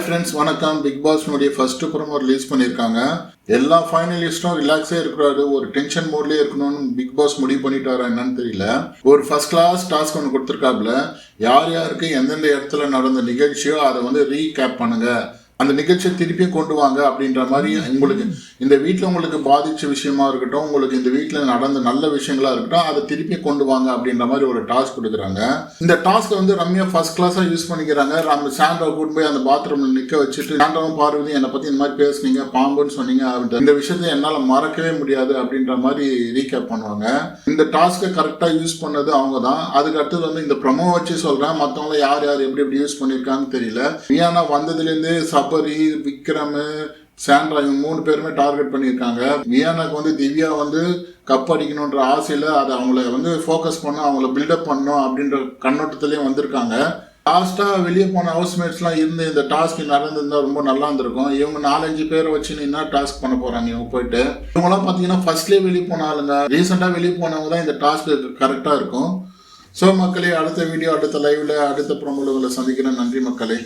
Hi friends வணக்கம் big பாஸ்னுடைய first promo release பண்ணியிருக்காங்க. எல்லா ஃபைனலிஸ்டும் ரிலாக்ஸே இருக்கிறாரு. ஒரு டென்ஷன் மோட்லேயே இருக்கணும்னு பிக் பாஸ் முடிவு பண்ணிட்டாரா என்னன்னு தெரியல. ஒரு ஃபர்ஸ்ட் கிளாஸ் டாஸ்க் ஒன்று கொடுத்துருக்காப்புல. யார் யாருக்கு எந்தெந்த இடத்துல நடந்த நிகழ்ச்சியோ அதை வந்து ரீகேப் பண்ணுங்க. அந்த நிகழ்ச்சியை திருப்பியும் கொண்டு வாங்க அப்படின்ற மாதிரி உங்களுக்கு இந்த வீட்டில் உங்களுக்கு பாதிச்ச விஷயமா இருக்கட்டும் உங்களுக்கு இந்த வீட்டில் நடந்த நல்ல விஷயங்களா இருக்கட்டும் அதை திருப்பி கொண்டு வாங்க அப்படின்ற மாதிரி ஒரு டாஸ்க் கொடுக்குறாங்க. இந்த டாஸ்க்கை வந்து ரம்யா ஃபர்ஸ்ட் கிளாஸாக யூஸ் பண்ணிக்கிறாங்க. நம்ம சாண்டா கூட்டு போய் அந்த பாத்ரூமில் நிற்க வச்சுட்டு சாண்டாவும் பார்வதி என்னை பற்றி இந்த மாதிரி பேசுனீங்க பாம்புன்னு சொன்னீங்க இந்த விஷயத்தை என்னால் மறக்கவே முடியாது அப்படின்ற மாதிரி ரீகேப் பண்ணுவாங்க. இந்த டாஸ்க்கை கரெக்டாக யூஸ் பண்ணது அவங்க தான் அதுக்கு அடுத்தது வந்து இந்த ப்ரமோ வச்சு சொல்கிறேன் மற்றவங்கள யார் யார் எப்படி எப்படி யூஸ் பண்ணியிருக்காங்கன்னு தெரியல. வியானா வந்ததுலேருந்து சபரி விக்ரம் சாண்ட்ரா இவங்க மூணு பேருமே டார்கெட் பண்ணியிருக்காங்க. வியானாக்கு வந்து திவ்யா வந்து கப் அடிக்கணுன்ற ஆசையில் அதை அவங்கள வந்து ஃபோக்கஸ் பண்ண அவங்கள பில்டப் பண்ணணும் அப்படின்ற கண்ணோட்டத்துலேயும் வந்திருக்காங்க. லாஸ்ட்டாக வெளியே போன ஹவுஸ்மேட்ஸ்லாம் இருந்து இந்த டாஸ்க் நடந்திருந்தா ரொம்ப நல்லா இருந்திருக்கும். இவங்க நாலஞ்சு பேரை வச்சு என்ன டாஸ்க் பண்ண போகிறாங்க இவங்க போயிட்டு? இவங்களாம் பார்த்தீங்கன்னா ஃபர்ஸ்ட்லேயே வெளியே போன ஆளுங்க. ரீசெண்டாக வெளியே போனவங்க தான் இந்த டாஸ்க் கரெக்டாக இருக்கும். ஸோ மக்களே அடுத்த வீடியோ அடுத்த லைவில் அடுத்த ப்ரோமோல உங்களை சந்திக்கிறேன். நன்றி மக்களே.